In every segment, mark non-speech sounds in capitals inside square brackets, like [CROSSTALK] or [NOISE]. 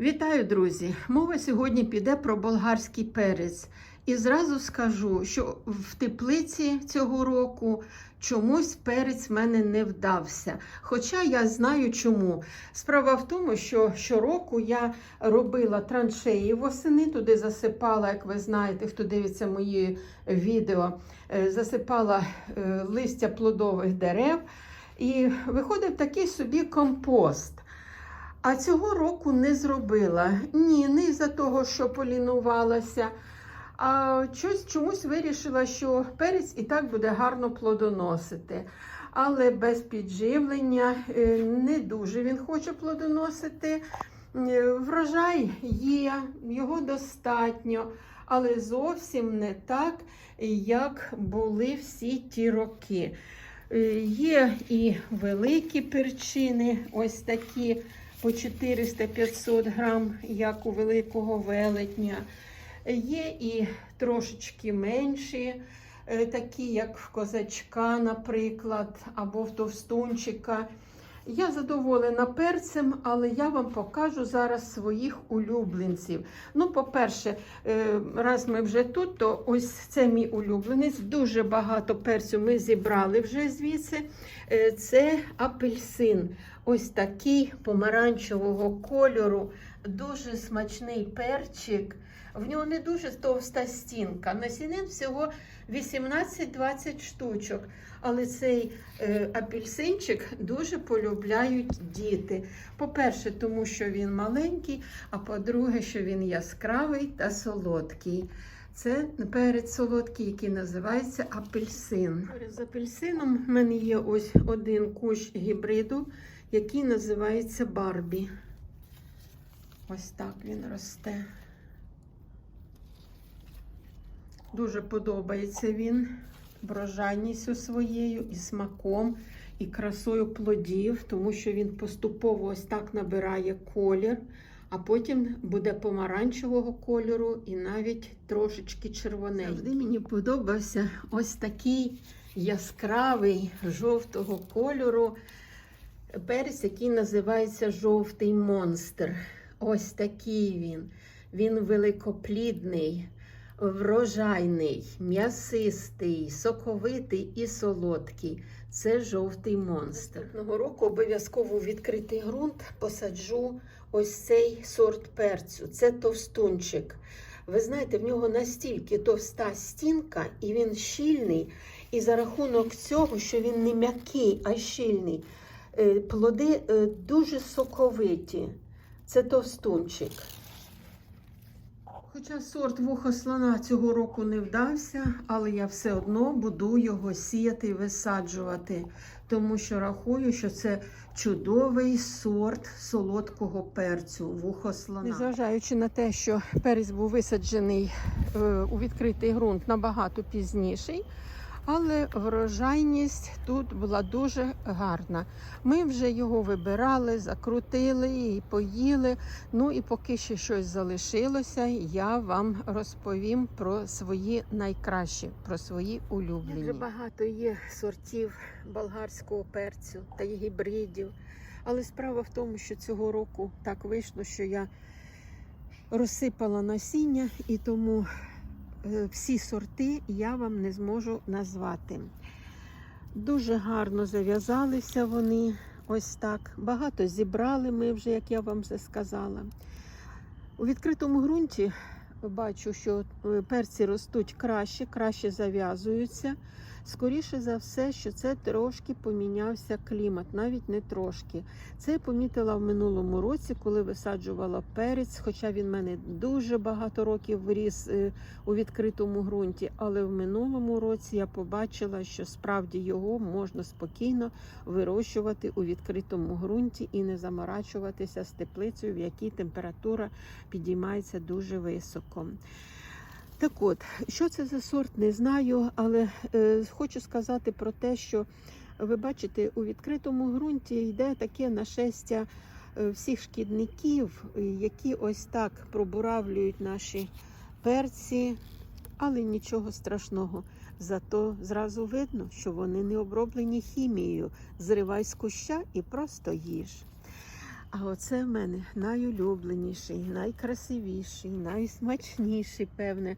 Вітаю, друзі! Мова сьогодні піде про болгарський перець. І зразу скажу, що в теплиці цього року чомусь перець в мене не вдався. Хоча я знаю чому. Справа в тому, що щороку я робила траншеї восени, туди засипала, як ви знаєте, хто дивиться мої відео, е, засипала е, листя плодових дерев. І виходив такий собі компост. А цього року не зробила. Ні, не за того, що полінувалася, а щось чомусь вирішила, що перець і так буде гарно плодоносити. Але без підживлення е, не дуже він хоче плодоносити. Е, Врожай є, його достатньо, але зовсім не так, як були всі ті роки. Е, Є і великі перчини, ось такі по 400-500 грам, як у великого велетня. Є і трошечки менші, е, такі як в козачка, наприклад, або в товстунчика. Я задоволена перцем, але я вам покажу зараз своїх улюбленців. Ну, по-перше, е, раз ми вже тут, то ось це мій улюбленець. Дуже багато перцю ми зібрали вже звідси. Е, Це апельсин. Ось такий помаранчевого кольору, дуже смачний перчик. В нього не дуже товста стінка. Насінин всього 18-20 штучок. Але цей е, апельсинчик дуже полюбляють діти. По-перше, тому що він маленький, а по-друге, що він яскравий та солодкий. Це перець солодкий, який називається апельсин. З апельсином в мене є ось один кущ гібриду, який називається Барбі. Ось так він росте. Дуже подобається він врожайністю своєю, і смаком, і красою плодів, тому що він поступово ось так набирає колір, а потім буде помаранчевого кольору і навіть трошечки червоненький. Завжди мені подобався ось такий яскравий жовтого кольору перець, який називається жовтий монстр. Ось такий він. Він великоплідний врожайний, м'ясистий, соковитий і солодкий. Це жовтий монстр. Наступного року обов'язково відкритий ґрунт посаджу ось цей сорт перцю. Це товстунчик. Ви знаєте, в нього настільки товста стінка, і він щільний. І за рахунок цього, що він не м'який, а щільний, е, плоди е, дуже соковиті. Це товстунчик. Хоча сорт вуха слона цього року не вдався, але я все одно буду його сіяти і висаджувати, тому що рахую, що це чудовий сорт солодкого перцю вухо слона. Незважаючи на те, що перець був висаджений е, у відкритий ґрунт набагато пізніший. Але врожайність тут була дуже гарна. Ми вже його вибирали, закрутили і поїли. Ну і поки ще щось залишилося, я вам розповім про свої найкращі, про свої улюблені. Дуже багато є сортів болгарського перцю та гібридів. Але справа в тому, що цього року так вийшло, що я розсипала насіння і тому всі сорти я вам не зможу назвати. Дуже гарно зав'язалися вони. Ось так. Багато зібрали ми вже, як я вам вже сказала. У відкритому ґрунті бачу, що е, перці ростуть краще, краще зав'язуються. Скоріше за все, що це трошки помінявся клімат, навіть не трошки. Це я помітила в минулому році, коли висаджувала перець, хоча він в мене дуже багато років виріс е, у відкритому ґрунті. Але в минулому році я побачила, що справді його можна спокійно вирощувати у відкритому ґрунті і не заморачуватися з теплицею, в якій температура підіймається дуже високо. Так от, що це за сорт, не знаю, але е, хочу сказати про те, що ви бачите, у відкритому ґрунті йде таке нашестя е, всіх шкідників, які ось так пробуравлюють наші перці, але нічого страшного. Зато зразу видно, що вони не оброблені хімією. Зривай з куща і просто їж. А оце в мене найулюбленіший, найкрасивіший, найсмачніший, певне,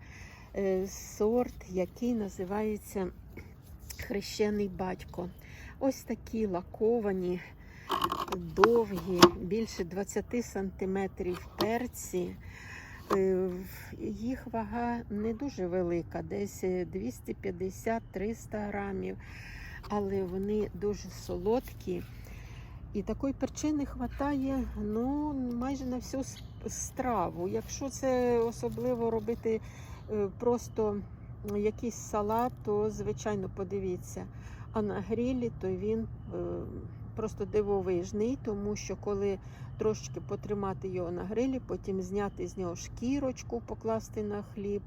е, сорт, який називається хрещений батько. Ось такі лаковані, довгі, більше 20 сантиметрів перці. Е, Їх вага не дуже велика, десь 250-300 грамів, але вони дуже солодкі. І такої перчини вистачає ну, майже на всю страву. Якщо це особливо робити е, просто якийсь салат, то звичайно подивіться. А на грілі то він е, просто дивовижний, тому що коли трошечки потримати його на грилі, потім зняти з нього шкірочку, покласти на хліб,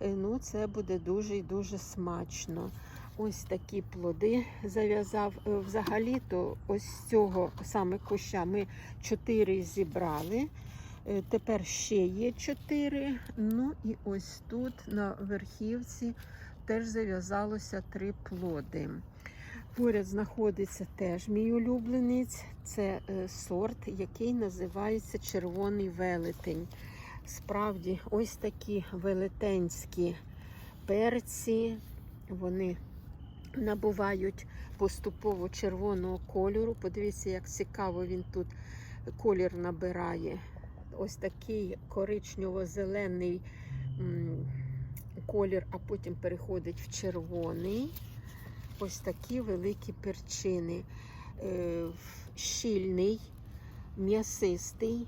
е, ну це буде дуже і дуже смачно. Ось такі плоди зав'язав. Е, Взагалі-то ось з цього саме куща ми чотири зібрали. Е, Тепер ще є чотири. Ну і ось тут на верхівці теж зав'язалося три плоди. Поряд знаходиться теж мій улюбленець. Це е, сорт, який називається червоний велетень. Справді, ось такі велетенські перці. Вони набувають поступово червоного кольору. Подивіться, як цікаво він тут колір набирає. Ось такий коричнево-зелений колір, а потім переходить в червоний. Ось такі великі перчини. Е, щільний, м'ясистий,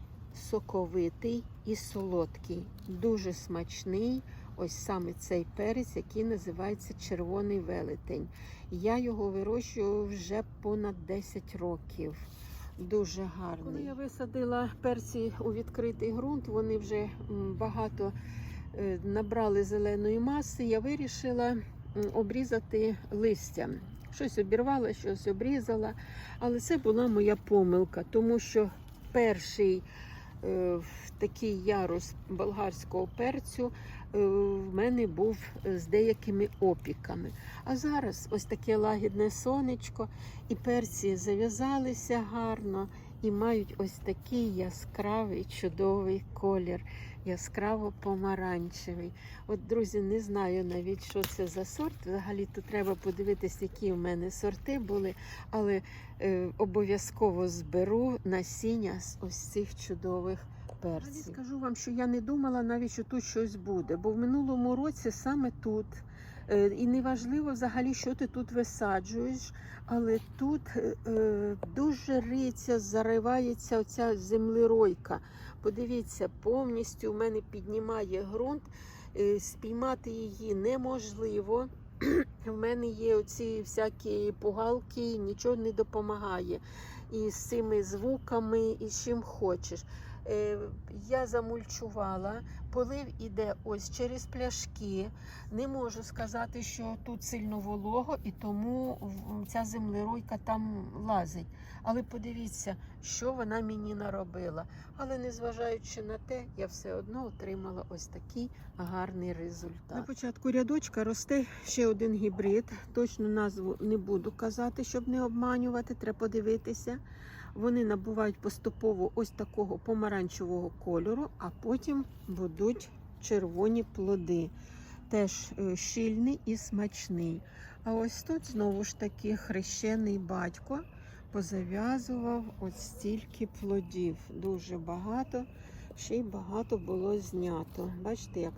соковитий і солодкий. Дуже смачний. Ось саме цей перець, який називається червоний велетень. Я його вирощую вже понад 10 років. Дуже гарний. Коли я висадила перці у відкритий ґрунт, вони вже багато е, набрали зеленої маси. Я вирішила обрізати листя. Щось обірвала, щось обрізала. Але це була моя помилка, тому що перший такий ярус болгарського перцю е, в мене був з деякими опіками. А зараз ось таке лагідне сонечко, і перці зав'язалися гарно і мають ось такий яскравий чудовий колір, яскраво помаранчевий. От, друзі, не знаю навіть, що це за сорт. Взагалі то треба подивитись, які в мене сорти були, але е, обов'язково зберу насіння з ось цих чудових перців. Скажу вам, що я не думала навіть, що тут щось буде, бо в минулому році саме тут. Е, І неважливо взагалі, що ти тут висаджуєш, але тут е, е, дуже риться, заривається оця землеройка. Подивіться, повністю в мене піднімає ґрунт, спіймати її неможливо. [CLEARS THROAT] В мене є оці всякі пугалки, нічого не допомагає. І з цими звуками, і з чим хочеш. Е, Я замульчувала, полив іде ось через пляшки. Не можу сказати, що тут сильно волого, і тому ця землеройка там лазить. Але подивіться, що вона мені наробила. Але незважаючи на те, я все одно отримала ось такий гарний результат. На початку рядочка росте ще один гібрид. Точну назву не буду казати, щоб не обманювати. Треба подивитися. Вони набувають поступово ось такого помаранчевого кольору, а потім будуть червоні плоди. Теж е, щільний і смачний. А ось тут знову ж таки хрещений батько позав'язував ось стільки плодів. Дуже багато, ще й багато було знято. Бачите, як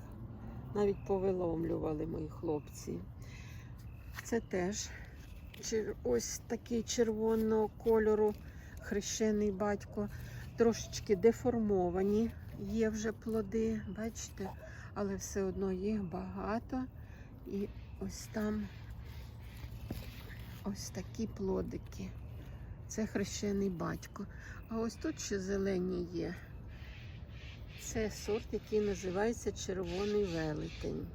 навіть повиломлювали мої хлопці. Це теж ось такий червоного кольору хрещений батько. Трошечки деформовані є вже плоди, бачите, але все одно їх багато. І ось там ось такі плодики. Це хрещений батько. А ось тут ще зелені є. Це сорт, який називається червоний велетень.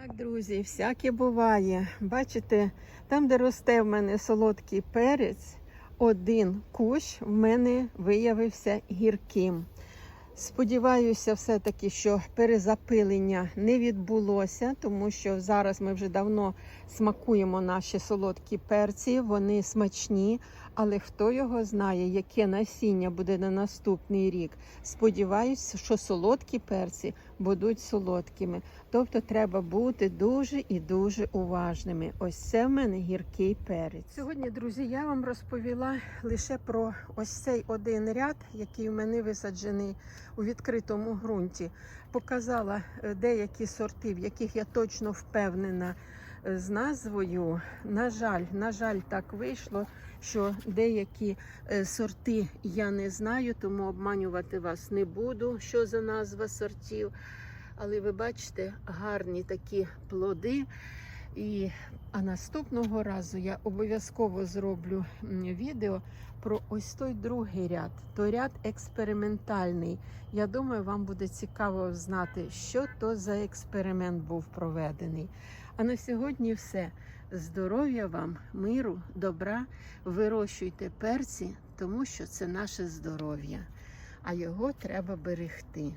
Так, друзі, всяке буває. Бачите, там, де росте в мене солодкий перець, один кущ в мене виявився гірким. Сподіваюся, все-таки, що перезапилення не відбулося, тому що зараз ми вже давно смакуємо наші солодкі перці, вони смачні, Але хто його знає, яке насіння буде на наступний рік. Сподіваюся, що солодкі перці будуть солодкими. Тобто треба бути дуже і дуже уважними. Ось це в мене гіркий перець. Сьогодні, друзі, я вам розповіла лише про ось цей один ряд, який в мене висаджений у відкритому ґрунті. Показала е, деякі сорти, в яких я точно впевнена з назвою. На жаль, на жаль, так вийшло, що деякі е, сорти я не знаю, тому обманювати вас не буду, що за назва сортів. Але ви бачите гарні такі плоди. І, а наступного разу я обов'язково зроблю відео про ось той другий ряд, той ряд експериментальний. Я думаю, вам буде цікаво знати, що то за експеримент був проведений. А на сьогодні все. Здоров'я вам, миру, добра. Вирощуйте перці, тому що це наше здоров'я, а його треба берегти.